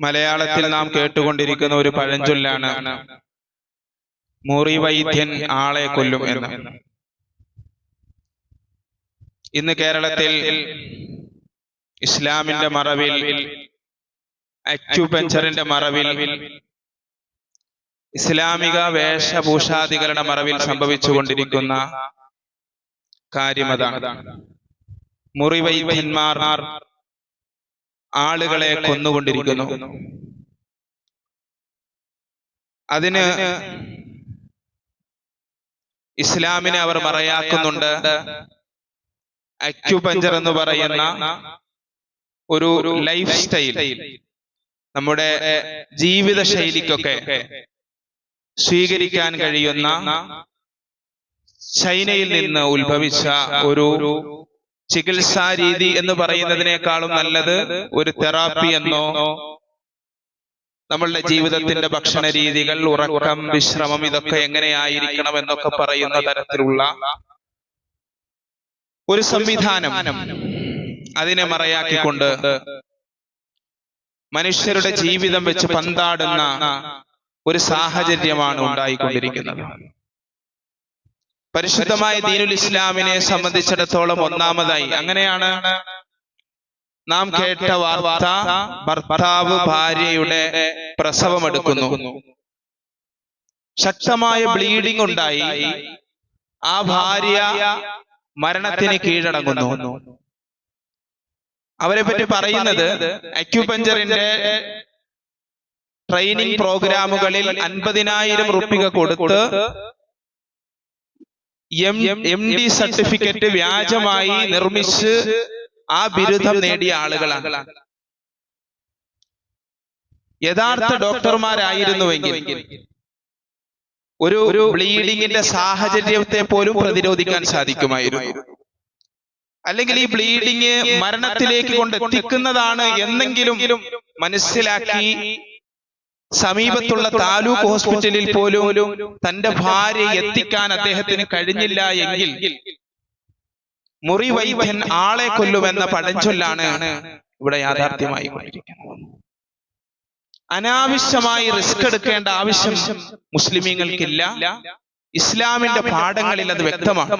മലയാളത്തിൽ നാം കേട്ടുകൊണ്ടിരിക്കുന്ന ഒരു പഴഞ്ചൊല്ലാണ് മുറി വൈദ്യൻ ആളെ കൊല്ലും എന്ന്. ഇന്ന് കേരളത്തിൽ ഇസ്ലാമിന്റെ മറവിൽ അക്യുപഞ്ചറിന്റെ മറവിൽ ഇസ്ലാമിക വേഷഭൂഷാദികളുടെ മറവിൽ സംഭവിച്ചുകൊണ്ടിരിക്കുന്ന കാര്യമതാണ് മുറിവൈദ്യന്മാർ ആളുകളെ കൊന്നുകൊണ്ടിരിക്കുന്നു. അതിന് ഇസ്ലാമിനെ അവർ മറയാക്കുന്നുണ്ട് അക്യുപഞ്ചർ എന്ന് പറയുന്ന ഒരു ലൈഫ് സ്റ്റൈൽ നമ്മുടെ ജീവിത ശൈലിക്കൊക്കെ സ്വീകരിക്കാൻ കഴിയുന്ന ചൈനയിൽ നിന്ന് ഉത്ഭവിച്ച ഒരു ചികിത്സാ രീതി എന്ന് പറയുന്നതിനേക്കാളും നല്ലത് ഒരു തെറാപ്പി എന്നോ നമ്മളുടെ ജീവിതത്തിന്റെ ഭക്ഷണ രീതികൾ ഉറക്കം വിശ്രമം ഇതൊക്കെ എങ്ങനെയായിരിക്കണം എന്നൊക്കെ പറയുന്ന തരത്തിലുള്ള ഒരു സംവിധാനം അതിനെ മറയാക്കിക്കൊണ്ട് മനുഷ്യരുടെ ജീവിതം വെച്ച് പന്താടുന്ന ഒരു സാഹചര്യമാണ് ഉണ്ടായിക്കൊണ്ടിരിക്കുന്നത്. പരിശുദ്ധമായ ദീനുൽ ഇസ്ലാമിനെ സംബന്ധിച്ചിടത്തോളം ഒന്നാമതായി. അങ്ങനെയാണ് നാം കേട്ട വാർത്ത ഭർത്താവ് ഭാര്യയുടെ പ്രസവമെടുക്കുന്നു. ശക്തമായ ബ്ലീഡിംഗ് ഉണ്ടായി ആ ഭാര്യ മരണത്തിന് കീഴടങ്ങുന്നു. അവരെ പറ്റി പറയുന്നത് അക്യുപഞ്ചറിന്റെ ട്രെയിനിങ് പ്രോഗ്രാമുകളിൽ അൻപതിനായിരം റുപ്പിക കൊടുത്ത് എം എം ഡി സർട്ടിഫിക്കറ്റ് വ്യാജമായി നിർമ്മിച്ച് ആ ബിരുദം നേടിയ ആളുകളാണ്. യഥാർത്ഥ ഡോക്ടർമാരായിരുന്നുവെങ്കിൽ ഒരു ഒരു ബ്ലീഡിങ്ങിന്റെ സാഹചര്യത്തെ പോലും പ്രതിരോധിക്കാൻ സാധിക്കുമായിരുന്നു. അല്ലെങ്കിൽ ഈ ബ്ലീഡിങ് മരണത്തിലേക്ക് കൊണ്ടെത്തിക്കുന്നതാണ് എന്നെങ്കിലും മനസ്സിലാക്കി സമീപത്തുള്ള താലൂക്ക് ഹോസ്പിറ്റലിൽ പോലും തന്റെ ഭാര്യ എത്തിക്കാൻ അദ്ദേഹത്തിന് കഴിഞ്ഞില്ല എങ്കിൽ മുറി വൈദ്യൻ ആളെ കൊല്ലുമെന്ന പഴഞ്ചൊല്ലാണ് ഇവിടെ യാഥാർത്ഥ്യമായി കൊണ്ടിരിക്കുന്നത്. അനാവശ്യമായി റിസ്ക് എടുക്കേണ്ട ആവശ്യം മുസ്ലിമീങ്ങൾക്കില്ല. ഇസ്ലാമിന്റെ പാഠങ്ങളിൽ അത് വ്യക്തമാണ്.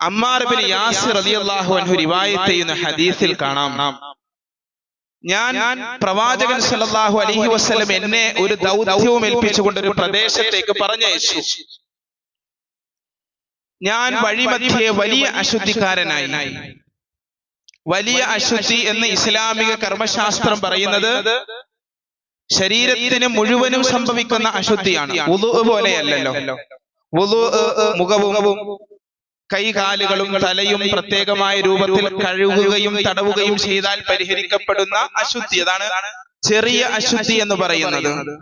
അമ്മാർബിൻ യാസിർ റളിയല്ലാഹു അൻഹു റിവായത്ത് ചെയ്യുന്ന ഹദീസിൽ കാണാം. ഞാൻ പ്രവാചകൻ സല്ലല്ലാഹു അലൈഹി വസല്ലം എന്നെ ഒരു ദൗത്യവും ഏൽപ്പിച്ചുകൊണ്ട് ഒരു പ്രദേശത്തേക്ക് പറഞ്ഞയച്ചു. ഞാൻ വഴിമധ്യേ വലിയ അശുദ്ധിക്കാരനായി. വലിയ അശുദ്ധി എന്ന് ഇസ്ലാമിക കർമ്മശാസ്ത്രം പറയുന്നത് ശരീരത്തിന് മുഴുവനും സംഭവിക്കുന്ന അശുദ്ധിയാണ്. വുളു പോലെയല്ലല്ലോ. വുളു മുഖവും കൈകാലുകളും തലയും പ്രത്യേകമായ രൂപത്തിൽ കഴുകുകയും തടവുകയും ചെയ്താൽ പരിഹരിക്കപ്പെടുന്ന അശുദ്ധി. അതാണ് ചെറിയ അശുദ്ധി എന്ന് പറയുന്നത്.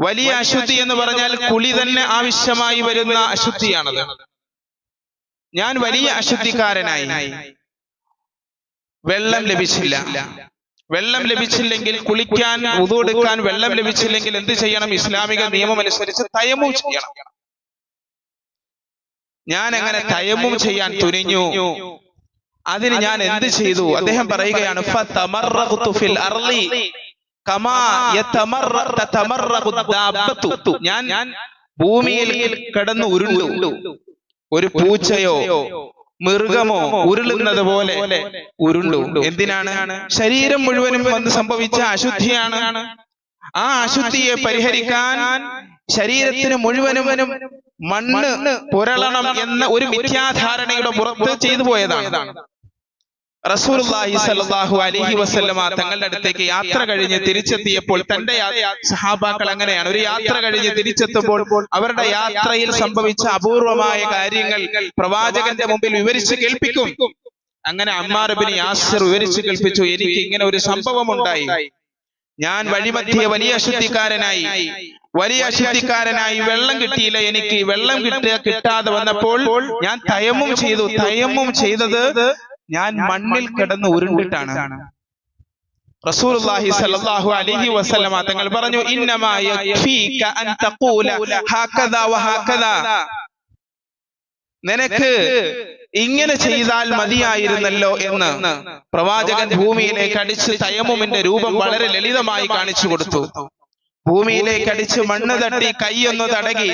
വലിയ അശുദ്ധി എന്ന് പറഞ്ഞാൽ കുളി തന്നെ ആവശ്യമായി വരുന്ന അശുദ്ധിയാണത്. ഞാൻ വലിയ അശുദ്ധിക്കാരനായി. വെള്ളം ലഭിച്ചില്ല. വെള്ളം ലഭിച്ചില്ലെങ്കിൽ കുളിക്കാൻ ഉതുകൊടുക്കാൻ വെള്ളം ലഭിച്ചില്ലെങ്കിൽ എന്ത് ചെയ്യണം? ഇസ്ലാമിക നിയമം അനുസരിച്ച് തയമു ചെയ്യണം. ഞാൻ അങ്ങനെ തയമ്മും ചെയ്യാൻ തുനിഞ്ഞു. അതിന് ഞാൻ എന്ത് ചെയ്തു? അദ്ദേഹം പറയുകയാണ് ഞാൻ ഭൂമിയിൽ കിടന്നു ഉരുണ്ടു. ഒരു പൂച്ചയോ മൃഗമോ ഉരുളുന്നത് പോലെ ഉരുണ്ടു. എന്തിനാണ്? ശരീരം മുഴുവനും വന്ന് സംഭവിച്ച അശുദ്ധിയാണ്. ആ അശുദ്ധിയെ പരിഹരിക്കാൻ ശരീരത്തിന് മുഴുവനും മണ്ണ് പുരളണം എന്ന ഒരു മിഥ്യാധാരണയുടെ പുറത്ത് ചെയ്തു പോയതാണ്. സ്വല്ലല്ലാഹു അലൈഹി തങ്ങളുടെ അടുത്തേക്ക് യാത്ര കഴിഞ്ഞ് തിരിച്ചെത്തിയപ്പോൾ തന്റെ സഹാബാക്കൾ അങ്ങനെയാണ്. ഒരു യാത്ര കഴിഞ്ഞ് തിരിച്ചെത്തുമ്പോൾ അവരുടെ യാത്രയിൽ സംഭവിച്ച അപൂർവമായ കാര്യങ്ങൾ പ്രവാചകന്റെ മുമ്പിൽ വിവരിച്ച് കേൾപ്പിക്കും. അങ്ങനെ അമ്മാറബിന് യാസിർ വിവരിച്ച് കേൾപ്പിച്ചു. എനിക്ക് ഇങ്ങനെ ഒരു സംഭവം ഉണ്ടായി ഞാൻ വഴിമധ്യ വലിയ അശുദ്ധിക്കാരനായി. വലിയ അശുദ്ധിക്കാരനായി വെള്ളം കിട്ടിയില്ല എനിക്ക് വെള്ളം കിട്ടുക കിട്ടാതെ വന്നപ്പോൾ ഞാൻ തയമ്മും ചെയ്തു. തയമ്മും ചെയ്തത് ഞാൻ മണ്ണിൽ കിടന്ന് ഉരുണ്ടിട്ടാണ്. റസൂലുള്ളാഹി സ്വല്ലല്ലാഹു അലൈഹി വസല്ലമ തങ്ങൾ പറഞ്ഞു ഇന്നമാ യക്ഫീക അൻ തഖൂല നിനക്ക് ഇങ്ങനെ ചെയ്താൽ മതിയായിരുന്നല്ലോ എന്ന് പ്രവാചകൻ ഭൂമിയിലേക്ക് അടിച്ച് തയമുമിന്റെ രൂപം വളരെ ലളിതമായി കാണിച്ചു കൊടുത്തു. ഭൂമിയിലേക്ക് അടിച്ച് മണ്ണ് തട്ടി കൈയൊന്ന് തടകി.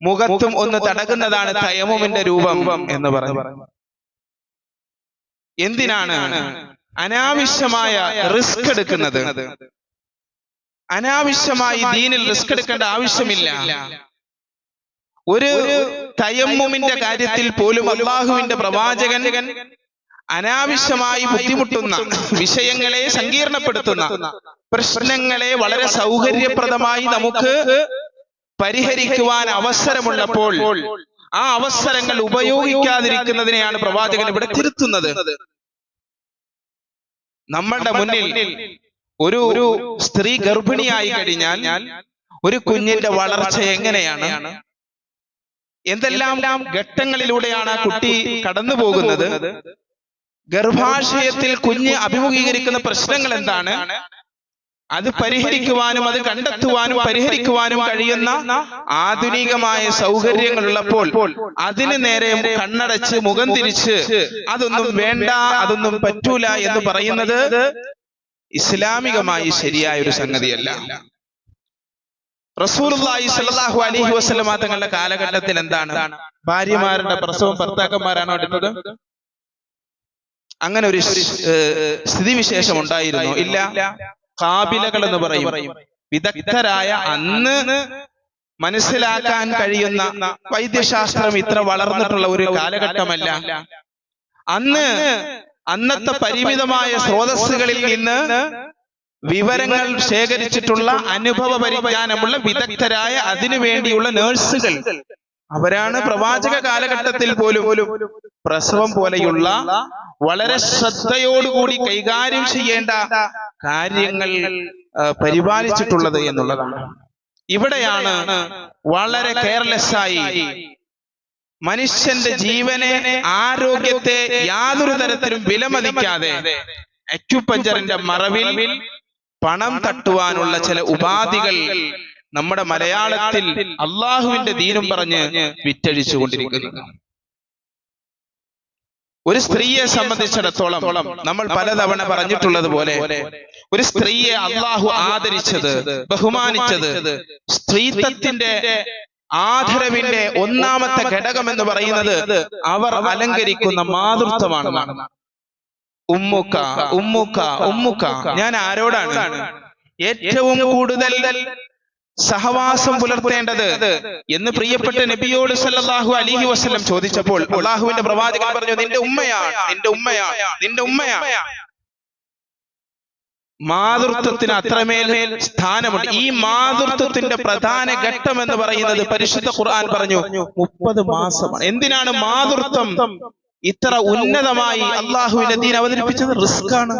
മുഖത്തും ഒന്ന് തടകുന്നതാണ് തയമുമിന്റെ രൂപം എന്ന് പറഞ്ഞു എന്തിനാണ് അനാവശ്യമായ റിസ്ക് എടുക്കുന്നത്? അനാവശ്യമായി ദീനിൽ റിസ്ക് എടുക്കേണ്ട ആവശ്യമില്ല. ഒരു തയമ്മുമിന്റെ കാര്യത്തിൽ പോലും അള്ളാഹുവിന്റെ പ്രവാചകൻ അനാവശ്യമായി ബുദ്ധിമുട്ടുന്ന വിഷയങ്ങളെ സങ്കീർണപ്പെടുത്തുന്ന പ്രശ്നങ്ങളെ വളരെ സൗകര്യപ്രദമായി നമുക്ക് പരിഹരിക്കുവാൻ അവസരമുള്ളപ്പോൾ ആ അവസരങ്ങൾ ഉപയോഗിക്കാതിരിക്കുന്നതിനെയാണ് പ്രവാചകൻ ഇവിടെ തിരുത്തുന്നത്. നമ്മളുടെ മുന്നിൽ ഒരു ഒരു സ്ത്രീ ഗർഭിണിയായി കഴിഞ്ഞാൽ ഒരു കുഞ്ഞിന്റെ വളർച്ച എങ്ങനെയാണ്? എന്തെല്ലാം ഘട്ടങ്ങളിലൂടെയാണ് ആ കുട്ടി കടന്നു പോകുന്നത് ഗർഭാശയത്തിൽ കുഞ്ഞ് അഭിമുഖീകരിക്കുന്ന പ്രശ്നങ്ങൾ എന്താണ്? അത് പരിഹരിക്കുവാനും അത് കണ്ടെത്തുവാനും പരിഹരിക്കുവാനും കഴിയുന്ന ആധുനികമായ സൗകര്യങ്ങൾ ഉള്ളപ്പോൾ അതിന് നേരെ കണ്ണടച്ച് മുഖം തിരിച്ച് അതൊന്നും വേണ്ട അതൊന്നും പറ്റൂല എന്ന് പറയുന്നത് ഇസ്ലാമികമായി ശരിയായ ഒരു സംഗതിയല്ല. റസൂലുള്ളാഹി സ്വല്ലല്ലാഹു അലൈഹി വസല്ലമ തങ്ങളുടെ കാലഘട്ടത്തിൽ എന്താണ്? ഭാര്യമാരുടെ പ്രസവം ഭർത്താക്കന്മാരാണോ എടുത്തത്? അങ്ങനെ ഒരു സ്ഥിതിവിശേഷം ഉണ്ടായിരുന്നു ഇല്ല കാബിലകൾ എന്ന് പറയും. വിദഗ്ധരായ അന്ന് മനസ്സിലാക്കാൻ കഴിയുന്ന വൈദ്യശാസ്ത്രം ഇത്ര വളർന്നിട്ടുള്ള ഒരു കാലഘട്ടമല്ല. അന്ന് അന്നത്തെ പരിമിതമായ സ്രോതസ്സുകളിൽ നിന്ന് വിവരങ്ങൾ ശേഖരിച്ചിട്ടുള്ള അനുഭവ പരിജ്ഞാനമുള്ള വിദഗ്ധരായ അതിനു വേണ്ടിയുള്ള നേഴ്സുകൾ. അവരാണ് പ്രവാചക കാലഘട്ടത്തിൽ പോലും പ്രസവം പോലെയുള്ള വളരെ ശ്രദ്ധയോടുകൂടി കൈകാര്യം ചെയ്യേണ്ട കാര്യങ്ങൾ പരിപാലിച്ചിട്ടുള്ളത് എന്നുള്ളതാണ്. ഇവിടെയാണ് വളരെ കെയർലെസ് ആയി മനുഷ്യന്റെ ജീവനെ ആരോഗ്യത്തെ യാതൊരു തരത്തിലും വിലമതിക്കാതെ അക്യുപഞ്ചറിന്റെ മറവിൽ പണം തട്ടുവാനുള്ള ചില ഉപാധികൾ നമ്മുടെ മലയാളത്തിൽ അള്ളാഹുവിന്റെ ദീനം പറഞ്ഞ് വിറ്റഴിച്ചുകൊണ്ടിരിക്കുന്നു. ഒരു സ്ത്രീയെ സംബന്ധിച്ചിടത്തോളം നമ്മൾ പലതവണ പറഞ്ഞിട്ടുള്ളത് പോലെ ഒരു സ്ത്രീയെ അള്ളാഹു ആദരിച്ചത് ബഹുമാനിച്ചത് സ്ത്രീത്വത്തിന്റെ ആദരവിന്റെ ഒന്നാമത്തെ ഘടകം എന്ന് പറയുന്നത് അവർ അലങ്കരിക്കുന്ന മാതൃത്വമാണ്. ഉമ്മുക്ക ഉമ്മുക്ക ഉമ്മുക്ക. ഞാൻ ആരോടാണ്? ഏറ്റവും കൂടുതൽ സഹവാസം പുലർത്തേണ്ടത് എന്ന് പ്രിയപ്പെട്ട നബിയോട് സല്ലല്ലാഹു അലൈഹി വസല്ലം ചോദിച്ചപ്പോൾ അള്ളാഹുവിന്റെ പ്രവാചകൻ പറഞ്ഞു നിന്റെ ഉമ്മയാണ് നിന്റെ ഉമ്മയാണ് നിന്റെ ഉമ്മയാണ് മാതൃത്വത്തിന് അത്രമേൽ സ്ഥാനമുണ്ട്. ഈ മാതൃത്വത്തിന്റെ പ്രധാന ഘട്ടം എന്ന് പറയുന്നത് പരിശുദ്ധ ഖുർആൻ പറഞ്ഞു മുപ്പത് മാസമാണ്. എന്തിനാണ് മാതൃത്വം ഇത്ര ഉന്നതമായി അള്ളാഹുവിന്റെ ദീൻ അവതരിപ്പിച്ചത് റിസ്ക് ആണ്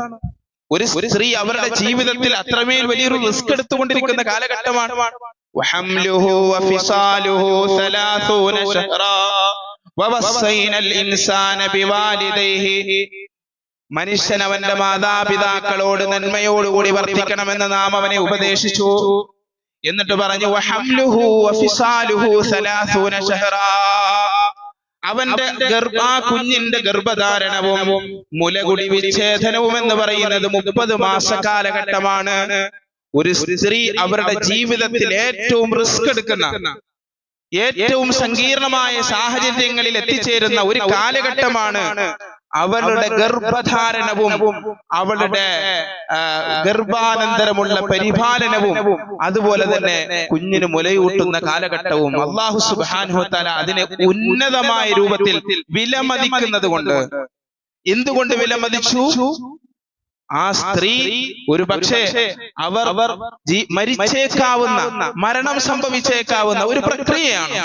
ഒരു സ്ത്രീ അവരുടെ ജീവിതത്തിൽ അത്രമേൽ വലിയൊരു റിസ്ക് എടുത്തുകൊണ്ടിരിക്കുന്ന കാലഘട്ടമാണ്. മനുഷ്യൻ അവന്റെ മാതാപിതാക്കളോട് നന്മയോടുകൂടി വർദ്ധിക്കണമെന്ന് നാം അവനെ ഉപദേശിച്ചു. എന്നിട്ട് പറഞ്ഞു അവന്റെ ആ കുഞ്ഞിന്റെ ഗർഭധാരണവും മുലകുടി വിച്ഛേദനവും എന്ന് പറയുന്നത് മുപ്പത് മാസ കാലഘട്ടമാണ് ഒരു സ്ത്രീ അവരുടെ ജീവിതത്തിൽ ഏറ്റവും റിസ്ക് എടുക്കുന്ന ഏറ്റവും സങ്കീർണമായ സാഹചര്യങ്ങളിൽ എത്തിച്ചേരുന്ന ഒരു കാലഘട്ടമാണ് അവളുടെ ഗർഭധാരണവും അവളുടെ ഗർഭാനന്തരമുള്ള പരിപാലനവും അതുപോലെ തന്നെ കുഞ്ഞിന് മുലയൂട്ടുന്ന കാലഘട്ടവും അള്ളാഹു സുബാനുഹത്താല അതിനെ ഉന്നതമായ രൂപത്തിൽ വിലമതിക്കുന്നത് കൊണ്ട്. എന്തുകൊണ്ട് വിലമതിച്ചു? ആ സ്ത്രീ ഒരു പക്ഷേ അവർ മരിച്ചേക്കാവുന്ന മരണം സംഭവിച്ചേക്കാവുന്ന ഒരു പ്രക്രിയയാണ്.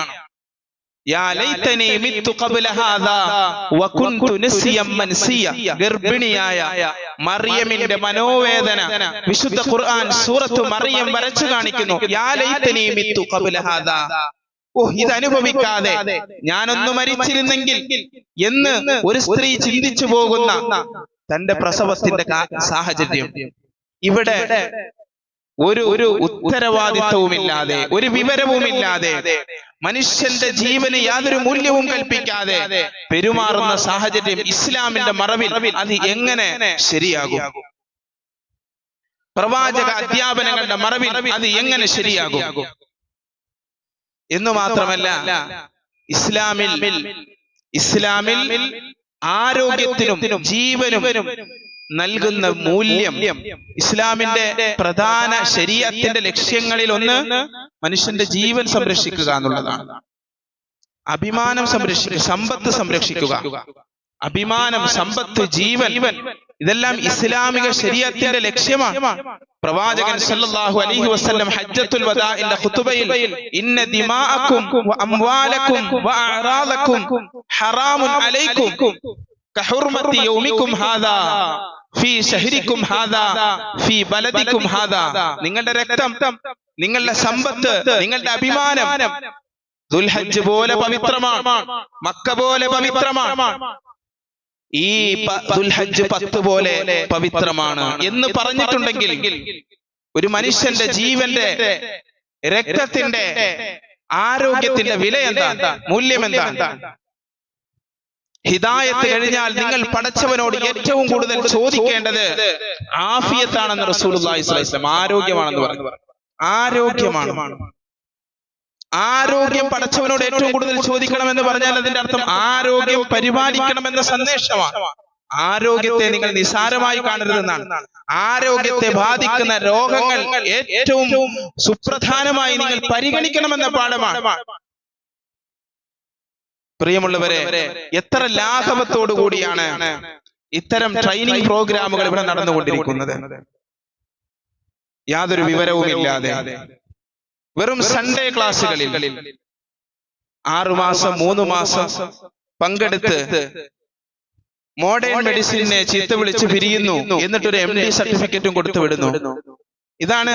ഗർഭിണിയായ മറിയമിന്റെ മനോവേദന വിശുദ്ധ ഖുർആൻ സൂറത്ത് മറിയം വരച്ചു കാണിക്കുന്നു. ഓ ഇത് അനുഭവിക്കാതെ ഞാനൊന്ന് മരിച്ചിരുന്നെങ്കിൽ എന്ന് ഒരു സ്ത്രീ ചിന്തിച്ചു പോകുന്ന തന്റെ പ്രസവത്തിന്റെ സാഹചര്യം. ഇവിടെ ഒരു ഒരു ഉത്തരവാദിത്വവുമില്ലാതെ ഒരു വിവരവുമില്ലാതെ മനുഷ്യന്റെ ജീവന് യാതൊരു മൂല്യവും കൽപ്പിക്കാതെ പെരുമാറുന്ന സാഹചര്യം ഇസ്ലാമിന്റെ മറവിൽ അത് എങ്ങനെ ശരിയാകും? പ്രവാചക അധ്യാപനങ്ങളുടെ മറവിൽ അത് എങ്ങനെ ശരിയാകും? എന്ന് മാത്രമല്ല ഇസ്ലാമിൽ ഇസ്ലാമിൽ ആരോഗ്യത്തിനും ജീവനും നൽകുന്ന മൂല്യം ഇസ്ലാമിന്റെ പ്രധാന ശരീരത്തിന്റെ ലക്ഷ്യങ്ങളിൽ ഒന്ന് മനുഷ്യന്റെ ജീവൻ സംരക്ഷിക്കുക എന്നുള്ളതാണ്. അഭിമാനം സംരക്ഷിക്കുക സമ്പത്ത് സംരക്ഷിക്കുക. അഭിമാനം സമ്പത്ത് ജീവൻ ഇതെല്ലാം ഇസ്ലാമിക ശരീരത്തിന്റെ ലക്ഷ്യമാണ്. പ്രവാചകൻ സല്ലല്ലാഹു അലൈഹി വസല്ലം ഹജ്ജത്തുൽ വദാഇന്റെ ഖുതുബയിൽ ഇന്ന ദിമാഅക്കും വ അംവാലക്കും വ അഅറാദക്കും ഹറാമുൻ അലൈക്കും കഹുർമത്തി യൗമിക്കും ഹാദാ ഫീ ഷഹരിക്കും ഹാദാ ഫീ ബലദിക്കും ഹാദാ നിങ്ങളുടെ രക്തം നിങ്ങളുടെ സമ്പത്ത് നിങ്ങളുടെ അഭിമാനം. ദുൽഹജ്ജ് പോലെ പവിത്രമാണ്. മക്ക പോലെ പവിത്രമാണ്. ഈ ദുൽഹജ്ജ് പത്ത് പോലെ പവിത്രമാണ്. എന്ന് പറഞ്ഞിട്ടുണ്ടെങ്കിൽ ഒരു മനുഷ്യന്റെ ജീവന്റെ രക്തത്തിന്റെ ആരോഗ്യത്തിന്റെ വില എന്താ മൂല്യം എന്താ ഹിദായത്ത് കഴിഞ്ഞാൽ നിങ്ങൾ പടച്ചവനോട് ഏറ്റവും കൂടുതൽ ചോദിക്കേണ്ടത് ആഫിയത്താണെന്ന് വസല്ലം ആരോഗ്യമാണെന്ന് പറഞ്ഞു. ആരോഗ്യമാണ്. ആരോഗ്യം പടച്ചവനോട് ഏറ്റവും കൂടുതൽ ചോദിക്കണം എന്ന് പറഞ്ഞാൽ അതിന്റെ അർത്ഥം ആരോഗ്യം പരിപാലിക്കണമെന്ന സന്ദേശമാണ്. ആരോഗ്യത്തെ നിങ്ങൾ നിസാരമായി കാണരുതെന്നാണ്. ആരോഗ്യത്തെ ബാധിക്കുന്ന രോഗങ്ങൾ ഏറ്റവും സുപ്രധാനമായി നിങ്ങൾ പരിഗണിക്കണമെന്ന പാഠമാണ്. പ്രിയമുള്ളവരെ എത്ര ലാഘവത്തോടു കൂടിയാണ് ഇത്തരം ട്രെയിനിങ് പ്രോഗ്രാമുകൾ ഇവിടെ നടന്നുകൊണ്ടിരിക്കുന്നത്. യാതൊരു വിവരവും ഇല്ലാതെ വെറും സൺഡേ ക്ലാസ്സുകളിൽ ആറുമാസം മൂന്ന് മാസം പങ്കെടുത്ത് മോഡേൺ മെഡിസിനെ ചീത്ത വിളിച്ച് പിരിയുന്നു എന്നിട്ടൊരു എം ഡി സർട്ടിഫിക്കറ്റും കൊടുത്തു വിടുന്നു. ഇതാണ്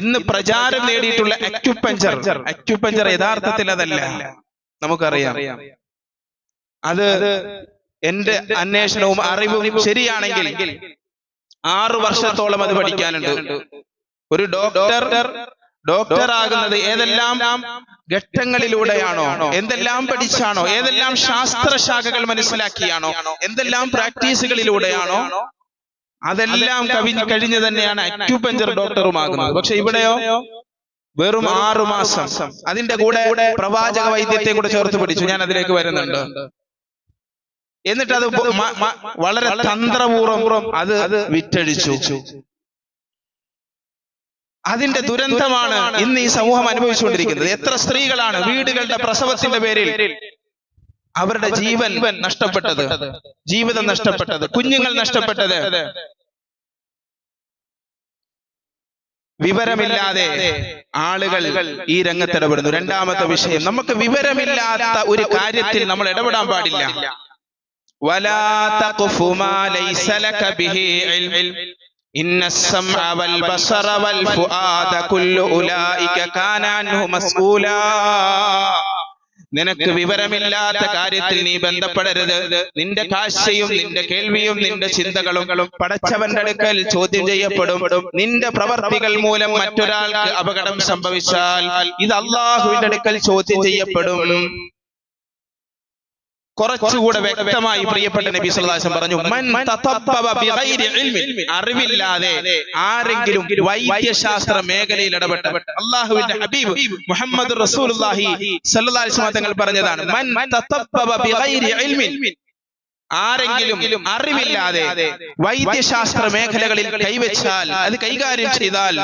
ഇന്ന് പ്രചാരം നേടിയിട്ടുള്ള അക്യുപഞ്ചർ അക്യുപഞ്ചർ യഥാർത്ഥത്തിൽ അതല്ല. നമുക്കറിയാം. അത് എന്റെ അന്വേഷണവും അറിവും ശരിയാണെങ്കിൽ ആറ് വർഷത്തോളം അത് പഠിക്കാനുണ്ട്. ഒരു ഡോക്ടർ ഡോക്ടർ ആകുന്നത് ഏതെല്ലാം ഘട്ടങ്ങളിലൂടെയാണോ? എന്തെല്ലാം പഠിച്ചാണോ? ഏതെല്ലാം ശാസ്ത്രശാഖകൾ മനസ്സിലാക്കിയാണോ? എന്തെല്ലാം പ്രാക്ടീസുകളിലൂടെയാണോ? അതെല്ലാം കവിഞ്ഞ് കഴിഞ്ഞ് തന്നെയാണ് അക്യുപഞ്ചർ ഡോക്ടറുമാകുന്നത് പക്ഷെ ഇവിടെയോ? വെറും ആറു മാസം അതിന്റെ കൂടെ പ്രവാചക വൈദ്യത്തെ കൂടെ ചേർത്ത് പിടിച്ചു. ഞാൻ അതിലേക്ക് വരുന്നുണ്ട്. എന്നിട്ട് അത് വളരെ തന്ത്രപൂർവം അത് അത് വിറ്റഴിച്ചു. അതിന്റെ ദുരന്തമാണ് ഇന്ന് ഈ സമൂഹം അനുഭവിച്ചുകൊണ്ടിരിക്കുന്നത്. എത്ര സ്ത്രീകളാണ് വീടുകളുടെ പ്രസവത്തിന്റെ പേരിൽ അവരുടെ ജീവൻ നഷ്ടപ്പെട്ടത്. ജീവിതം നഷ്ടപ്പെട്ടത്. കുഞ്ഞുങ്ങൾ നഷ്ടപ്പെട്ടത്. വിവരമില്ലാതെ ആളുകൾ ഈ രംഗത്ത് ഇടപെടുന്നു രണ്ടാമത്തെ വിഷയം നമുക്ക് വിവരമില്ലാത്ത ഒരു കാര്യത്തിൽ നമ്മൾ ഇടപെടാൻ പാടില്ല. നിനക്ക് വിവരമില്ലാത്ത കാര്യത്തിൽ നീ ബന്ധപ്പെടരുത്. നിന്റെ കാഴ്ചയും നിന്റെ കേൾവിയും നിന്റെ ചിന്തകളും പടച്ചവന്റെ അടുക്കൽ ചോദ്യം ചെയ്യപ്പെടും. നിന്റെ പ്രവർത്തികൾ മൂലം മറ്റൊരാൾക്ക് അപകടം സംഭവിച്ചാൽ ഇത് അള്ളാഹുവിന്റെ അടുക്കൽ ചോദ്യം ചെയ്യപ്പെടും. കുറച്ചുകൂടെ വ്യക്തമായി പ്രിയപ്പെട്ട നബി സല്ലല്ലാഹു പറഞ്ഞു മൻ തതബ്ബബ ബിഗൈരി ഇൽമി അറിവില്ലാതെ ആരെങ്കിലും വൈദ്യശാസ്ത്ര മേഖലയിൽ ഇടപെട്ട അള്ളാഹുവിന്റെ ഹബീബ് മുഹമ്മദ് റസൂലുള്ളാഹി സല്ലല്ലാഹു അലൈഹി വസല്ലം തങ്ങൾ പറഞ്ഞതാണ് മൻ തതബ്ബബ ബിഗൈരി ഇൽമിൻ ആരെങ്കിലും അറിവില്ലാതെ വൈദ്യശാസ്ത്ര മേഖലകളിൽ കൈവച്ചാൽ അത് കൈകാര്യം ചെയ്താൽ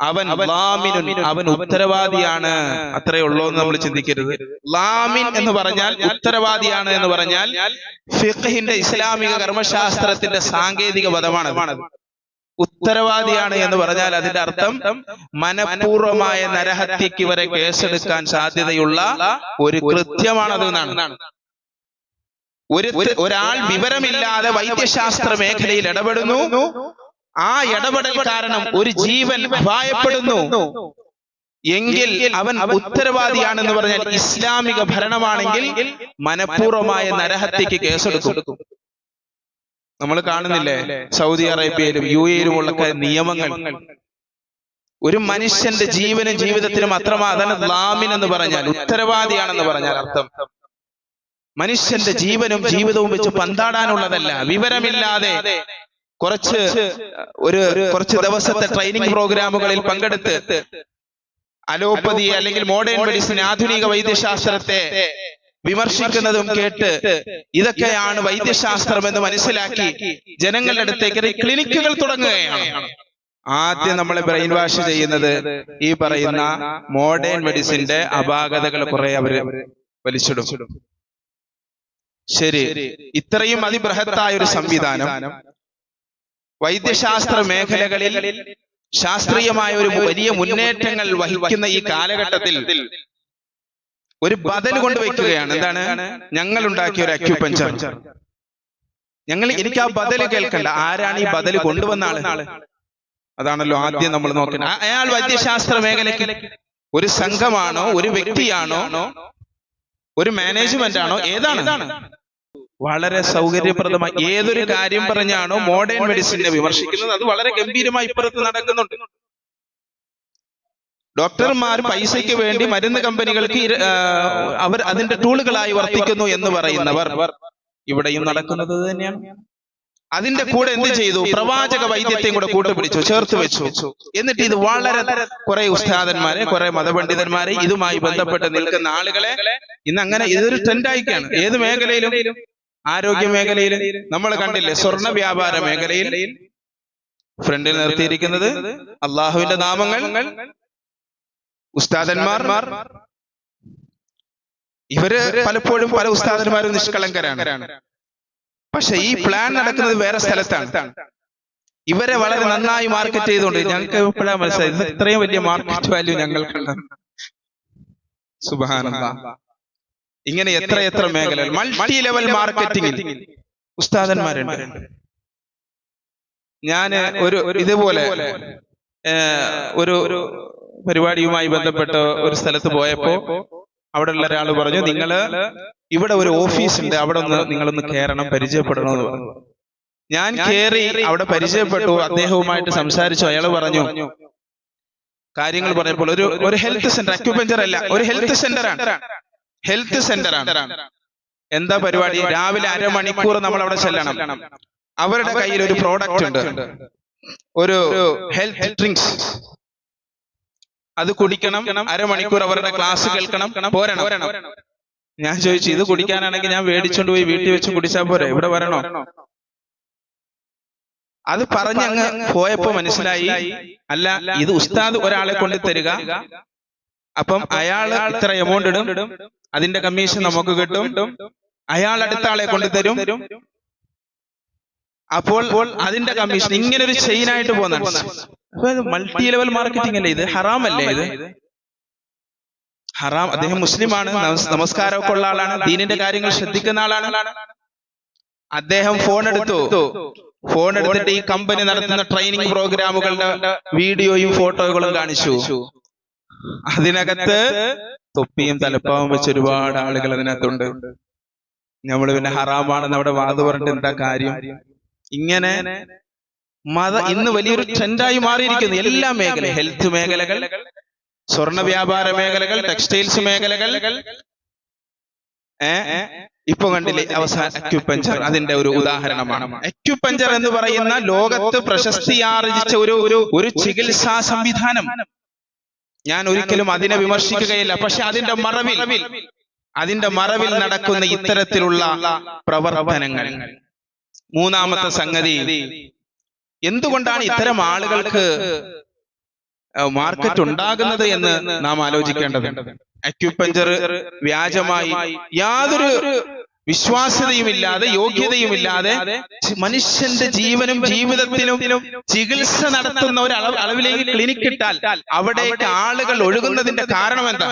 അവൻ ലാമിനു അവൻ ഉത്തരവാദിയാണ്. അത്രേ ഉള്ളൂ എന്ന് നമ്മൾ ചിന്തിക്കരുത്. ലാമിൻ എന്ന് പറഞ്ഞാൽ ഉത്തരവാദിയാണ് എന്ന് പറഞ്ഞാൽ ഫിഖ്ഹിന്റെ ഇസ്ലാമിക കർമ്മശാസ്ത്രത്തിന്റെ സാങ്കേതിക പദമാണ് ഉത്തരവാദിയാണ് എന്ന് പറഞ്ഞാൽ അതിന്റെ അർത്ഥം മനഃപൂർവമായ നരഹത്യക്ക് വരെ കേസെടുക്കാൻ സാധ്യതയുള്ള ഒരു കൃത്യമാണത് എന്നാണ്. ഒരു ഒരാൾ വിവരമില്ലാതെ വൈദ്യശാസ്ത്ര മേഖലയിൽ ഇടപെടുന്നു. ആ ഇടപെടൽ കാരണം ഒരു ജീവൻ അപായപ്പെടുന്നു എങ്കിൽ അവൻ ഉത്തരവാദിയാണെന്ന് പറഞ്ഞാൽ ഇസ്ലാമിക ഭരണമാണെങ്കിൽ മനഃപൂർവമായ നരഹത്യക്ക് കേസെടുക്കും. നമ്മൾ കാണുന്നില്ലേ? സൗദി അറേബ്യയിലും യു എയിലുമുള്ള നിയമങ്ങൾ. ഒരു മനുഷ്യന്റെ ജീവനും ജീവിതത്തിനും അത്രമാ അതാണ് ലാമിൻ എന്ന് പറഞ്ഞാൽ ഉത്തരവാദിയാണെന്ന് പറഞ്ഞാൽ അർത്ഥം. മനുഷ്യന്റെ ജീവനും ജീവിതവും വെച്ച് പന്താടാനുള്ളതല്ല വിവരമില്ലാതെ കുറച്ച് ഒരു കുറച്ച് ദിവസത്തെ ട്രെയിനിങ് പ്രോഗ്രാമുകളിൽ പങ്കെടുത്ത് അലോപ്പതി അല്ലെങ്കിൽ മോഡേൺ മെഡിസിൻ ആധുനിക വൈദ്യശാസ്ത്രത്തെ വിമർശിക്കുന്നതും കേട്ട് ഇതൊക്കെയാണ് വൈദ്യശാസ്ത്രം എന്ന് മനസ്സിലാക്കി ജനങ്ങളുടെ അടുത്തേക്ക് ക്ലിനിക്കുകൾ തുടങ്ങുകയാണ്. ആദ്യം നമ്മളെ ബ്രെയിൻ വാഷ് ചെയ്യുന്നത് ഈ പറയുന്ന മോഡേൺ മെഡിസിന്റെ അപാകതകൾ കുറെ അവർ വലിച്ചിടും. ശരി ഇത്രയും അതിബൃഹത്തായ ഒരു സംവിധാനം വൈദ്യശാസ്ത്ര മേഖലകളിൽ ശാസ്ത്രീയമായ ഒരു വലിയ മുന്നേറ്റങ്ങൾ വഹിക്കുന്ന ഈ കാലഘട്ടത്തിൽ ഒരു ബദൽ കൊണ്ടുവയ്ക്കുകയാണ് എന്താണ്? ഞങ്ങൾ ഉണ്ടാക്കിയ ഒരു അക്യുപഞ്ചർ ഞങ്ങൾ എനിക്ക് ആ ബദൽ കേൾക്കണ്ട. ആരാണ് ഈ ബദൽ കൊണ്ടുവന്ന ആൾ? അതാണല്ലോ ആദ്യം നമ്മൾ നോക്കുന്നത്. അയാൾ വൈദ്യശാസ്ത്ര മേഖലയ്ക്ക് ഒരു സംഘമാണോ? ഒരു വ്യക്തിയാണോ? ഒരു മാനേജ്മെന്റ് ആണോ? ഏതാണ്? വളരെ സൗകര്യപ്രദമായി ഏതൊരു കാര്യം പറഞ്ഞാണോ മോഡേൺ മെഡിസിനെ വിമർശിക്കുന്നത്. അത് വളരെ ഗംഭീരമായി ഇപ്പുറത്ത് നടക്കുന്നുണ്ട്. ഡോക്ടർമാർ പൈസയ്ക്ക് വേണ്ടി മരുന്ന് കമ്പനികൾക്ക് അവർ അതിന്റെ ടൂളുകളായി വർത്തിക്കുന്നു എന്ന് പറയുന്നവർ ഇവിടെയും നടക്കുന്നത് തന്നെയാണ്. അതിന്റെ കൂടെ എന്ത് ചെയ്തു? പ്രവാചക വൈദ്യത്തെയും കൂടെ കൂട്ടുപിടിച്ചു ചേർത്ത് വെച്ചു. എന്നിട്ട് ഇത് വളരെ കുറെ ഉസ്താദന്മാരെ കുറെ മതപണ്ഡിതന്മാരെ ഇതുമായി ബന്ധപ്പെട്ട് നിൽക്കുന്ന ആളുകളെ ഇന്ന് അങ്ങനെ ഇതൊരു ട്രെൻഡായിക്കാണ് ഏത് മേഖലയിലും ആരോഗ്യ മേഖലയിൽ നമ്മൾ കണ്ടില്ലേ സ്വർണ വ്യാപാര മേഖലയിൽ ഫ്രണ്ടിൽ നിർത്തിയിരിക്കുന്നത് അള്ളാഹുവിന്റെ നാമങ്ങൾ ഉസ്താദന്മാർ. ഇവർ പലപ്പോഴും പല ഉസ്താദന്മാരും നിഷ്കളങ്കരാണ്. പക്ഷെ ഈ പ്ലാൻ നടക്കുന്നത് വേറെ സ്ഥലത്താണ്. ഇവരെ വളരെ നന്നായി മാർക്കറ്റ് ചെയ്തുകൊണ്ട് ഞങ്ങൾക്ക് ഇപ്പോഴാണ് മനസ്സിലായത്. ഇത്രയും വലിയ മാർക്കറ്റ് വാല്യൂ ഞങ്ങൾക്കുണ്ട്. സുബാനന്ദ ഇങ്ങനെ എത്ര എത്ര മേഖലകൾ? മൾട്ടി ലെവൽ മാർക്കറ്റിംഗിൽ ഉസ്താദന്മാരുണ്ട്. ഞാൻ ഒരു ഇതുപോലെ ഒരു ഒരു പരിപാടിയുമായി ബന്ധപ്പെട്ട് ഒരു സ്ഥലത്ത് പോയപ്പോ അവിടെ ഉള്ള ഒരാൾ പറഞ്ഞു നിങ്ങൾ ഇവിടെ ഒരു ഓഫീസ് ഉണ്ട് അവിടെ ഒന്ന് നിങ്ങളൊന്ന് കയറണം പരിചയപ്പെടണം. എന്ന് പറഞ്ഞു. ഞാൻ കേറി അവിടെ പരിചയപ്പെട്ടു അദ്ദേഹവുമായിട്ട് സംസാരിച്ചു അയാൾ പറഞ്ഞു. കാര്യങ്ങൾ പറഞ്ഞപ്പോൾ ഒരു ഒരു ഹെൽത്ത് സെന്റർ അക്യുപഞ്ചർ അല്ല ഒരു ഹെൽത്ത് സെന്റർ ആണ്. ഹെൽത്ത് സെന്റർ ആണ്. എന്താ പരിപാടി? രാവിലെ അരമണിക്കൂർ നമ്മൾ അവിടെ ചെല്ലണം. അവരുടെ കയ്യിൽ ഒരു പ്രോഡക്റ്റ് ഉണ്ട്. ഒരു ഹെൽത്ത് ഡ്രിങ്ക്സ് അത് കുടിക്കണം. അരമണിക്കൂർ അവരുടെ ക്ലാസ് കേൾക്കണം. പോരണം. ഞാൻ ചോദിച്ചു ഇത് കുടിക്കാനാണെങ്കിൽ ഞാൻ മേടിച്ചോണ്ട് പോയി വീട്ടിൽ വെച്ച് കുടിച്ചാൽ പോരെ? ഇവിടെ വരണോ? അത് പറഞ്ഞ് അങ്ങ് പോയപ്പോ മനസ്സിലായി. അല്ല ഇത് ഉസ്താദ് ഒരാളെ കൊണ്ട് തരിക അപ്പം അയാൾ ഇത്ര എമൗണ്ട് ഇടും അതിന്റെ കമ്മീഷൻ നമുക്ക് കിട്ടും. അയാൾ അടുത്ത ആളെ കൊണ്ടുതരും. അപ്പോൾ അതിന്റെ കമ്മീഷൻ ഇങ്ങനെ ഒരു ചെയിൻ ആയിട്ട് പോകുന്നതാണ്. അപ്പൊ മൾട്ടി ലെവൽ മാർക്കറ്റിംഗ് അല്ലേ ഇത്? ഹറാം അല്ലേ ഇത്? ഹറാം അദ്ദേഹം മുസ്ലിമാണ് നമസ്- നമസ്കാരമൊക്കെ ഉള്ള ആളാണ്. ദീനിന്റെ കാര്യങ്ങൾ ശ്രദ്ധിക്കുന്ന ആളാണ്. അദ്ദേഹം ഫോൺ എടുത്തു. ഫോൺ എടുത്തിട്ട് ഈ കമ്പനി നടത്തുന്ന ട്രെയിനിങ് പ്രോഗ്രാമുകളുടെ വീഡിയോയും ഫോട്ടോകളും കാണിച്ചു. അതിനകത്ത് തൊപ്പിയും തലപ്പാവും വെച്ച് ഒരുപാട് ആളുകൾ അതിനകത്തുണ്ട്. നമ്മൾ പിന്നെ ഹറാമാണെന്ന് അവിടെ വാത് പറഞ്ഞിട്ട് എന്താ കാര്യം? ഇങ്ങനെ മത ഇന്ന് വലിയൊരു ട്രെൻഡായി മാറിയിരിക്കുന്നു എല്ലാ മേഖല ഹെൽത്ത് മേഖലകൾ സ്വർണ വ്യാപാര മേഖലകൾ ടെക്സ്റ്റൈൽസ് മേഖലകൾ. ഇപ്പൊ കണ്ടില്ലേ അവസാന അക്യുപഞ്ചർ അതിന്റെ ഒരു ഉദാഹരണമാണ്. അക്യുപഞ്ചർ എന്ന് പറയുന്ന ലോകത്ത് പ്രശസ്തി ആർജിച്ച ഒരു ഒരു ഒരു ചികിത്സാ സംവിധാനം. ഞാൻ ഒരിക്കലും അതിനെ വിമർശിക്കുകയില്ല. പക്ഷെ അതിന്റെ മറവിൽ അതിന്റെ മറവിൽ നടക്കുന്ന ഇത്തരത്തിലുള്ള പ്രവർത്തനങ്ങൾ. മൂന്നാമത്തെ സംഗതി എന്തുകൊണ്ടാണ് ഇത്തരം ആളുകൾക്ക് മാർക്കറ്റ് ഉണ്ടാകുന്നത് എന്ന് നാം ആലോചിക്കേണ്ടതുണ്ട്. അക്യുപഞ്ചർ വ്യാജമായി യാതൊരു വിശ്വാസ്യതയുമില്ലാതെ യോഗ്യതയുമില്ലാതെ മനുഷ്യന്റെ ജീവനും ജീവിതത്തിനും ചികിത്സ നടത്തുന്ന ഒരു അളവ് അളവിലേക്ക് ക്ലിനിക് ഇട്ടാൽ അവിടേക്ക് ആളുകൾ ഒഴുകുന്നതിന്റെ കാരണം എന്താ?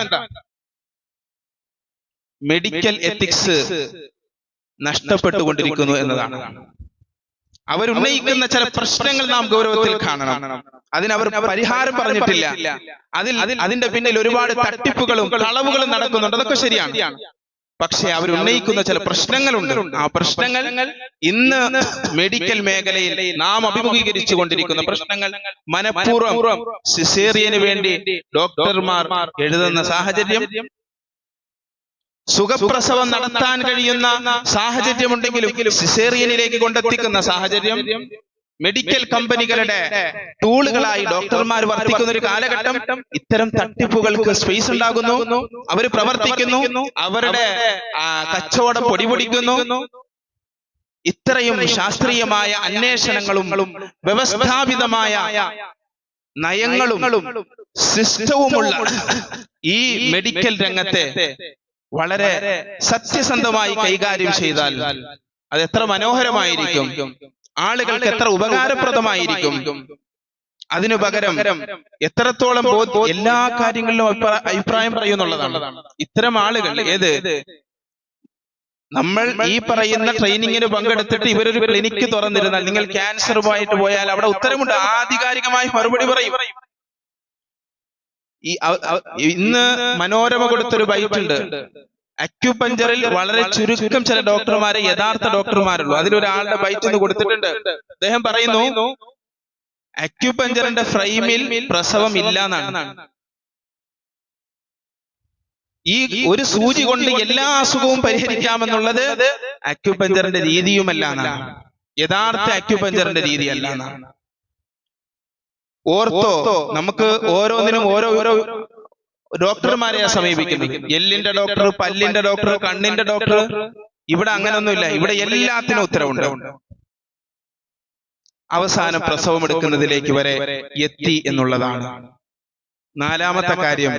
മെഡിക്കൽ എത്തിക്സ് നഷ്ടപ്പെട്ടുകൊണ്ടിരിക്കുന്നു എന്നതാണ്. അവരുന്നയിക്കുന്ന ചില പ്രശ്നങ്ങൾ നാം ഗൗരവത്തിൽ കാണണം. അതിനവർ പരിഹാരം പറഞ്ഞിട്ടില്ല. അതിൽ അതിന്റെ പിന്നിൽ ഒരുപാട് തട്ടിപ്പുകളും കളവുകളും നടക്കുന്നുണ്ട്. അതൊക്കെ ശരിയാണ്. പക്ഷെ അവർ ഉന്നയിക്കുന്ന ചില പ്രശ്നങ്ങളുണ്ട്. ആ പ്രശ്നങ്ങൾ ഇന്ന് മെഡിക്കൽ മേഖലയിൽ നാം അഭിമുഖീകരിച്ചു കൊണ്ടിരിക്കുന്ന പ്രശ്നങ്ങൾ മനഃപൂർവം സിസേറിയന് വേണ്ടി ഡോക്ടർമാർ എഴുതുന്ന സാഹചര്യം സുഖപ്രസവം നടത്താൻ കഴിയുന്ന സാഹചര്യമുണ്ടെങ്കിലും സിസേറിയനിലേക്ക് കൊണ്ടെത്തിക്കുന്ന സാഹചര്യം മെഡിക്കൽ കമ്പനികളുടെ ടൂളുകളായി ഡോക്ടർമാർ വർത്തിക്കുന്ന ഒരു കാലഘട്ടം ഇത്തരം തട്ടിപ്പുകൾക്ക് സ്പേസ് ഉണ്ടാകുന്നു. അവർ പ്രവർത്തിക്കുന്നു. അവരുടെ കച്ചവടം പൊടിപൊടിക്കുന്നു. ഇത്രയും ശാസ്ത്രീയമായ അന്വേഷണങ്ങളും വ്യവസ്ഥാപിതമായ നയങ്ങളും സിസ്റ്റവുമുള്ള ഈ മെഡിക്കൽ രംഗത്തെ വളരെ സത്യസന്ധമായി കൈകാര്യം ചെയ്താൽ അത് എത്ര മനോഹരമായിരിക്കും. ആളുകൾക്ക് എത്ര ഉപകാരപ്രദമായിരിക്കും? അതിനു പകരം എത്രത്തോളം എല്ലാ കാര്യങ്ങളിലും അഭിപ്രായം പറയുന്നുള്ളതാണ്. ഇത്തരം ആളുകൾ ഏത്? നമ്മൾ ഈ പറയുന്ന ട്രെയിനിങ്ങിന് പങ്കെടുത്തിട്ട് ഇവരൊരു ക്ലിനിക്ക് തുറന്നിരുന്നാൽ നിങ്ങൾ ക്യാൻസറുമായിട്ട് പോയാൽ അവിടെ ഉത്തരമുണ്ട്. ആധികാരികമായി മറുപടി പറയും. ഈ ഇന്ന് മനോരമ കൊടുത്തൊരു ബൈറ്റ് ഉണ്ട് അക്യുപഞ്ചറിൽ വളരെ ചുരുക്കം ചില ഡോക്ടർമാരെ യഥാർത്ഥ ഡോക്ടർമാരുള്ളൂ അതിലൊരാളുടെ ബൈറ്റ് ഒന്ന് കൊടുത്തിട്ടുണ്ട്. അദ്ദേഹം പറയുന്നു അക്യുപഞ്ചറിന്റെ ഫ്രെയിമിൽ പ്രസവം ഇല്ല എന്നാണ് ഈ ഒരു സൂചി കൊണ്ട് എല്ലാ അസുഖവും പരിഹരിക്കാമെന്നുള്ളത് അക്യുപഞ്ചറിന്റെ രീതിയുമല്ല എന്നാണ് യഥാർത്ഥ അക്യുപഞ്ചറിന്റെ രീതിയല്ല എന്നാണ് ഓർത്തോ നമുക്ക് ഓരോന്നിനും ഓരോ ഓരോ ഡോക്ടർമാരെയാ സമീപിക്കുന്നത്. എല്ലിന്റെ ഡോക്ടർ പല്ലിന്റെ ഡോക്ടർ കണ്ണിന്റെ ഡോക്ടർ ഇവിടെ അങ്ങനൊന്നുമില്ല. ഇവിടെ എല്ലാത്തിനും ഉത്തരവുണ്ട്. അവസാനം പ്രസവം എടുക്കുന്നതിലേക്ക് വരെ എത്തി എന്നുള്ളതാണ്. നാലാമത്തെ കാര്യം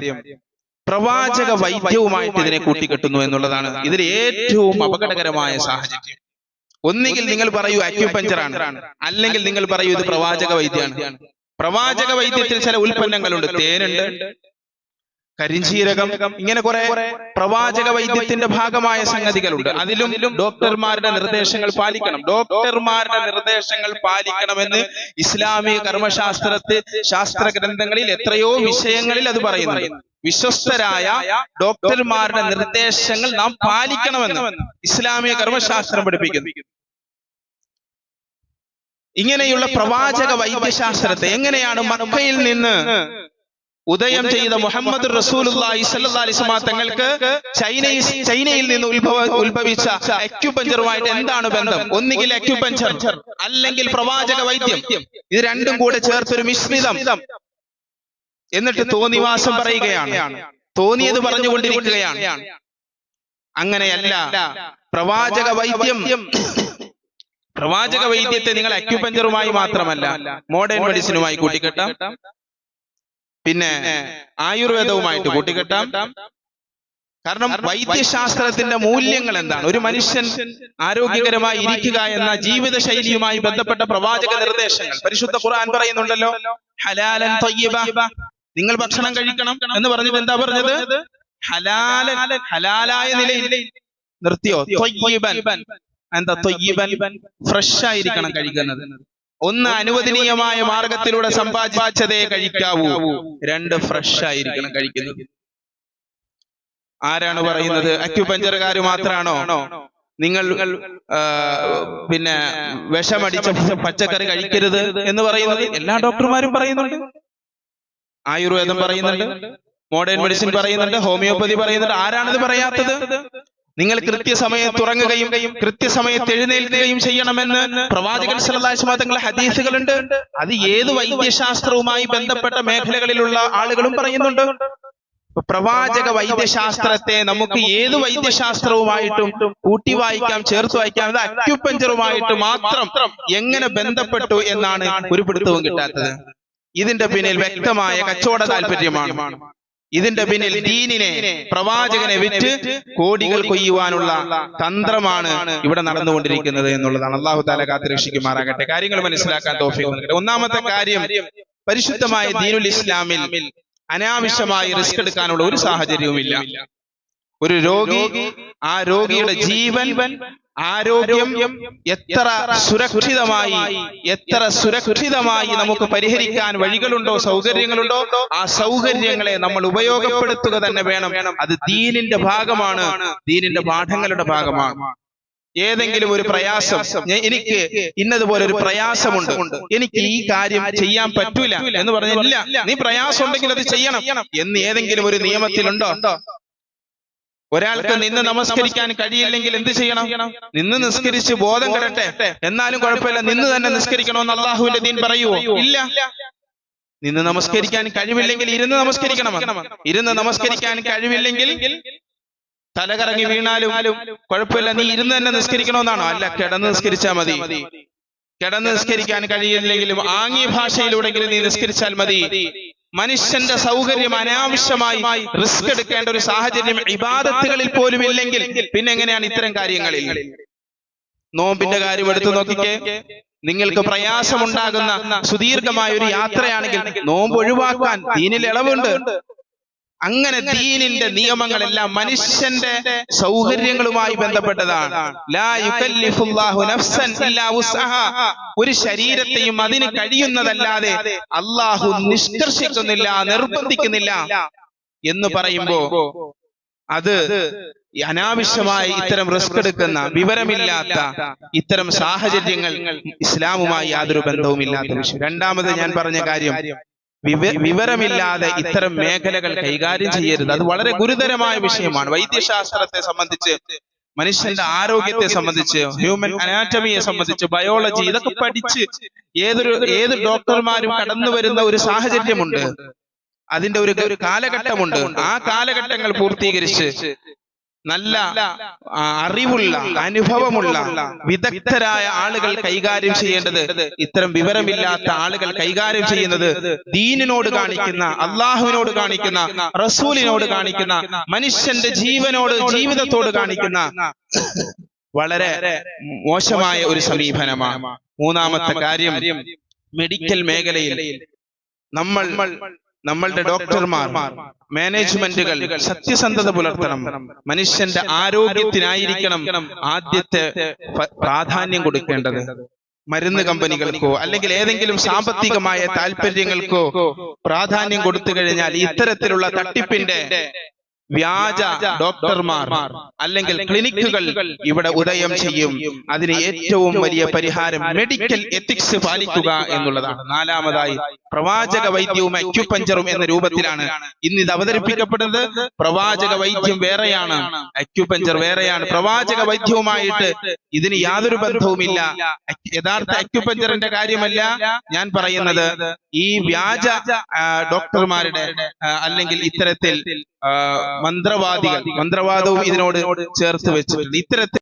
പ്രവാചക വൈദ്യവുമായിട്ട് ഇതിനെ കൂട്ടിക്കെട്ടുന്നു എന്നുള്ളതാണ് ഇതിൽ ഏറ്റവും അപകടകരമായ സാഹചര്യം. ഒന്നുകിൽ നിങ്ങൾ പറയൂ അക്യുപഞ്ചറാണ് അല്ലെങ്കിൽ നിങ്ങൾ പറയൂ ഇത് പ്രവാചക വൈദ്യമാണ്. പ്രവാചക വൈദ്യത്തിൽ ചില ഉൽപ്പന്നങ്ങളുണ്ട്. തേനുണ്ട്. കരിഞ്ചീരകം ഇങ്ങനെ കുറെ പ്രവാചക വൈദ്യത്തിന്റെ ഭാഗമായ സംഗതികളുണ്ട്. അതിലും ഡോക്ടർമാരുടെ നിർദ്ദേശങ്ങൾ പാലിക്കണം. ഡോക്ടർമാരുടെ നിർദ്ദേശങ്ങൾ പാലിക്കണമെന്ന് ഇസ്ലാമിക കർമ്മശാസ്ത്രത്തെ ശാസ്ത്ര ഗ്രന്ഥങ്ങളിൽ എത്രയോ വിഷയങ്ങളിൽ അത് പറയുന്നു. വിശ്വസ്തരായ ഡോക്ടർമാരുടെ നിർദ്ദേശങ്ങൾ നാം പാലിക്കണമെന്ന് ഇസ്ലാമിക കർമ്മശാസ്ത്രം പഠിപ്പിക്കുന്നു. ഇങ്ങനെയുള്ള പ്രവാചക വൈദ്യശാസ്ത്രത്തെ എങ്ങനെയാണ് മക്കയിൽ നിന്ന് ഉദയം ചെയ്ത മുഹമ്മദ് അലൈഹി വസല്ലം തങ്ങൾക്ക് ചൈനയിൽ ചൈനയിൽ നിന്ന് ഉത്ഭവ ഉത്ഭവിച്ച അക്യുപഞ്ചറുമായിട്ട് എന്താണ് ബന്ധം? ഒന്നുകിൽ അക്യുപഞ്ചർ അല്ലെങ്കിൽ പ്രവാചക വൈദ്യം. ഇത് രണ്ടും കൂടെ ചേർത്തൊരു മിശ്രിതം. എന്നിട്ട് തോന്നിവാസം പറയുകയാണ്. തോന്നിയത് പറഞ്ഞുകൊണ്ടിരിക്കുകയാണ്. അങ്ങനെയല്ല. പ്രവാചക വൈദ്യം പ്രവാചക വൈദ്യത്തെ നിങ്ങൾ അക്യുപഞ്ചറുമായി മാത്രമല്ല മോഡേൺ മെഡിസിനുമായി കൂട്ടിക്കെട്ടാം. പിന്നെ ആയുർവേദവുമായിട്ട് കൂട്ടിക്കെട്ടാം. കാരണം വൈദ്യശാസ്ത്രത്തിന്റെ മൂല്യങ്ങൾ എന്താണ് ഒരു മനുഷ്യൻ ആരോഗ്യകരമായി ഇരിക്കുക എന്ന ജീവിത ശൈലിയുമായി ബന്ധപ്പെട്ട പ്രവാചക നിർദ്ദേശങ്ങൾ. പരിശുദ്ധ ഖുർആൻ പറയുന്നുണ്ടല്ലോ ഹലാലൻ തയ്യിബ. നിങ്ങൾ ഭക്ഷണം കഴിക്കണം എന്ന് പറഞ്ഞത് എന്താ പറഞ്ഞത്? ഹലാലൻ ഹലാലായ നിലയിൽ നിർത്തിയോ? എന്താ ഫ്രഷ് ആയിരിക്കണം കഴിക്കുന്നത്. ഒന്ന് അനുവദനീയമായ മാർഗത്തിലൂടെ സമ്പാദിച്ചതേ കഴിക്കാവൂ. രണ്ട് ഫ്രഷ് ആയിരിക്കണം കഴിക്കുന്നത്. ആരാണ് പറയുന്നത്? അക്യുപഞ്ചറുകാർ മാത്രമാണോ? നിങ്ങൾ പിന്നെ വിഷമടിച്ച പച്ചക്കറി കഴിക്കരുത് എന്ന് പറയുന്നത് എല്ലാ ഡോക്ടർമാരും പറയുന്നുണ്ട്. ആയുർവേദം പറയുന്നുണ്ട്. മോഡേൺ മെഡിസിൻ പറയുന്നുണ്ട്. ഹോമിയോപ്പതി പറയുന്നുണ്ട്. ആരാണിത് പറയാത്തത്? നിങ്ങൾ കൃത്യസമയത്ത് ഉറങ്ങുകയും കൃത്യസമയത്ത് എഴുന്നേൽക്കുകയും ചെയ്യണമെന്ന് പ്രവാചകൻ വസല്ലം ഹദീസുകളുണ്ട് അത് ഏത് വൈദ്യശാസ്ത്രവുമായി ബന്ധപ്പെട്ട മേഖലകളിലുള്ള ആളുകളും പറയുന്നുണ്ട്. പ്രവാചക വൈദ്യശാസ്ത്രത്തെ നമുക്ക് ഏത് വൈദ്യശാസ്ത്രവുമായിട്ടും കൂട്ടി വായിക്കാം ചേർത്ത് വായിക്കാം. അത് അക്യുപഞ്ചറുമായിട്ട് മാത്രം എങ്ങനെ ബന്ധപ്പെട്ടു എന്നാണ് ഒരു പിടുത്തവും കിട്ടാത്തത്. ഇതിന്റെ പിന്നിൽ വ്യക്തമായ കച്ചവട താല്പര്യമാണ്. ഇതിന്റെ പിന്നിൽ ദീനിനെ പ്രവാചകനെ വിറ്റ് കോടികൾ കൊയ്യുവാനുള്ള തന്ത്രമാണ് ഇവിടെ നടന്നുകൊണ്ടിരിക്കുന്നത് എന്നുള്ളതാണ്. അള്ളാഹു താല കാത്തിരക്ഷിക്കുമാറാകട്ടെ. കാര്യങ്ങൾ മനസ്സിലാക്കാൻ തോഫിക്ക് നൽകട്ടെ. ഒന്നാമത്തെ കാര്യം പരിശുദ്ധമായ ദീനുൽ ഇസ്ലാമിൽ അനാവശ്യമായി റിസ്ക് എടുക്കാനുള്ള ഒരു സാഹചര്യവുമില്ല. ഒരു രോഗി ആ രോഗിയുടെ ജീവൻ ആരോഗ്യം എത്ര സുരക്ഷിതമായി എത്ര സുരക്ഷിതമായി നമുക്ക് പരിഹരിക്കാൻ വഴികളുണ്ടോ സൗകര്യങ്ങളുണ്ടോ? ആ സൗകര്യങ്ങളെ നമ്മൾ ഉപയോഗപ്പെടുത്തുക തന്നെ വേണം. അത് ദീനിന്റെ ഭാഗമാണ്. ദീനിന്റെ പാഠങ്ങളുടെ ഭാഗമാണ്. ഏതെങ്കിലും ഒരു പ്രയാസം. എനിക്ക് ഇന്നതുപോലെ ഒരു പ്രയാസമുണ്ട്. എനിക്ക് ഈ കാര്യം ചെയ്യാൻ പറ്റൂല എന്ന് പറഞ്ഞില്ല നീ പ്രയാസം ഉണ്ടെങ്കിൽ അത് ചെയ്യണം. എന്ന് ഏതെങ്കിലും ഒരു നിയമത്തിലുണ്ടോ? ഒരാൾക്ക് നിന്ന് നമസ്കരിക്കാൻ കഴിയില്ലെങ്കിൽ എന്ത് ചെയ്യണം? നിന്ന് നിസ്കരിച്ച് ബോധം കിടട്ടെ. എന്നാലും കുഴപ്പമില്ല. നിന്ന് തന്നെ നിസ്കരിക്കണമെന്ന് അള്ളാഹുവിന്റെ ദീൻ പറയുവോ? ഇല്ല. നിന്ന് നമസ്കരിക്കാൻ കഴിവില്ലെങ്കിൽ ഇരുന്ന് നമസ്കരിക്കണം ഇരുന്ന് നമസ്കരിക്കാൻ കഴിവില്ലെങ്കിൽ തലകറങ്ങി വീണാലും കുഴപ്പമില്ല. നീ ഇരുന്ന് തന്നെ നിസ്കരിക്കണമെന്നാണോ അല്ല കിടന്ന് നിസ്കരിച്ചാൽ മതി. കിടന്ന് നിസ്കരിക്കാൻ കഴിയില്ലെങ്കിലും ആംഗ്യ ഭാഷയിലൂടെങ്കിലും നീ നിസ്കരിച്ചാൽ മതി. മനുഷ്യന്റെ സൗകര്യം അനാവശ്യമായി റിസ്ക് എടുക്കേണ്ട ഒരു സാഹചര്യം ഇബാദത്തുകളിൽ പോലും ഇല്ലെങ്കിൽ പിന്നെ എങ്ങനെയാണ് ഇത്തരം കാര്യങ്ങളിൽ? നോമ്പിന്റെ കാര്യം എടുത്തു നോക്കിക്കേ. നിങ്ങൾക്ക് പ്രയാസമുണ്ടാകുന്ന സുദീർഘമായ ഒരു യാത്രയാണെങ്കിൽ നോമ്പ് ഒഴിവാക്കാൻ ദീനിൽ ഇളവുണ്ട്. അങ്ങനെ ദീനിന്റെ നിയമങ്ങളെല്ലാം മനുഷ്യന്റെ സൗകര്യങ്ങളുമായി ബന്ധപ്പെട്ടതാണ്. ലാ യുകല്ലിഫുല്ലാഹു നഫ്സൻ ഇല്ലാ വുസ്അഹാ. ഒരു ശരീരത്തെയും അതിന് കഴിയുന്നതല്ലാതെ അള്ളാഹു നിഷ്കർഷിക്കുന്നില്ല നിർബന്ധിക്കുന്നില്ല എന്ന് പറയുമ്പോ അത് അനാവശ്യമായി ഇത്തരം റിസ്ക് എടുക്കുന്ന വിവരമില്ലാത്ത ഇത്തരം സാഹചര്യങ്ങൾ ഇസ്ലാമുമായി യാതൊരു ബന്ധവുമില്ലാത്ത വിഷയം. രണ്ടാമത് ഞാൻ പറഞ്ഞ കാര്യം വിവരമില്ലാതെ ഇത്തരം മേഖലകൾ കൈകാര്യം ചെയ്യരുത്. അത് വളരെ ഗുരുതരമായ വിഷയമാണ്. വൈദ്യശാസ്ത്രത്തെ സംബന്ധിച്ച് മനുഷ്യന്റെ ആരോഗ്യത്തെ സംബന്ധിച്ച് ഹ്യൂമൻ അനാറ്റമിയെ സംബന്ധിച്ച് ബയോളജി ഇതൊക്കെ പഠിച്ച് ഏതൊരു ഏത് ഡോക്ടർമാരും കടന്നു വരുന്ന ഒരു സാഹചര്യമുണ്ട്. അതിന്റെ ഒരു ഒരു കാലഘട്ടമുണ്ട്. ആ കാലഘട്ടങ്ങൾ പൂർത്തീകരിച്ച് നല്ല അറിവുള്ള അനുഭവമുള്ള വിദഗ്ധരായ ആളുകൾ കൈകാര്യം ചെയ്യേണ്ടത് ഇത്തരം വിവരമില്ലാത്ത ആളുകൾ കൈകാര്യം ചെയ്യുന്നത് ദീനിനോട് കാണിക്കുന്ന അള്ളാഹുവിനോട് കാണിക്കുന്ന റസൂലിനോട് കാണിക്കുന്ന മനുഷ്യന്റെ ജീവനോട് ജീവിതത്തോട് കാണിക്കുന്ന വളരെ മോശമായ ഒരു സമീപനമാണ്. മൂന്നാമത്തെ കാര്യം മെഡിക്കൽ മേഖലയിൽ നമ്മൾ നമ്മളുടെ ഡോക്ടർമാർ മാനേജ്മെന്റുകൾ സത്യസന്ധത പുലർത്തണം. മനുഷ്യന്റെ ആരോഗ്യത്തിനായിരിക്കണം ആദ്യത്തെ പ്രാധാന്യം കൊടുക്കേണ്ടത്. മരുന്ന് കമ്പനികൾക്കോ അല്ലെങ്കിൽ ഏതെങ്കിലും സാമ്പത്തികമായ താല്പര്യങ്ങൾക്കോ പ്രാധാന്യം കൊടുത്തു കഴിഞ്ഞാൽ ഇത്തരത്തിലുള്ള തട്ടിപ്പിന്റെ വ്യാജ ഡോക്ടർമാർ അല്ലെങ്കിൽ ക്ലിനിക്കുകൾ ഇവിടെ ഉദയം ചെയ്യും. അതിന് ഏറ്റവും വലിയ പരിഹാരം മെഡിക്കൽ എത്തിക്സ് പാലിക്കുക എന്നുള്ളതാണ്. നാലാമതായി പ്രവാചക വൈദ്യവും അക്യുപഞ്ചറും എന്ന രൂപത്തിലാണ് ഇന്ന് ഇത് അവതരിപ്പിക്കപ്പെടുന്നത്. പ്രവാചക വൈദ്യം വേറെയാണ്. അക്യുപഞ്ചർ വേറെയാണ്. പ്രവാചക വൈദ്യവുമായിട്ട് ഇതിന് യാതൊരു ബന്ധവുമില്ല. യഥാർത്ഥ അക്യുപഞ്ചറിന്റെ കാര്യമല്ല ഞാൻ പറയുന്നത്. ഈ വ്യാജ ഡോക്ടർമാരുടെ അല്ലെങ്കിൽ ഇത്തരത്തിൽ മന്ത്രവാദികൾ മന്ത്രവാദവും ഇതിനോട് ചേർത്ത് വെച്ചിട്ടുണ്ട്. ഇത്തരത്തിൽ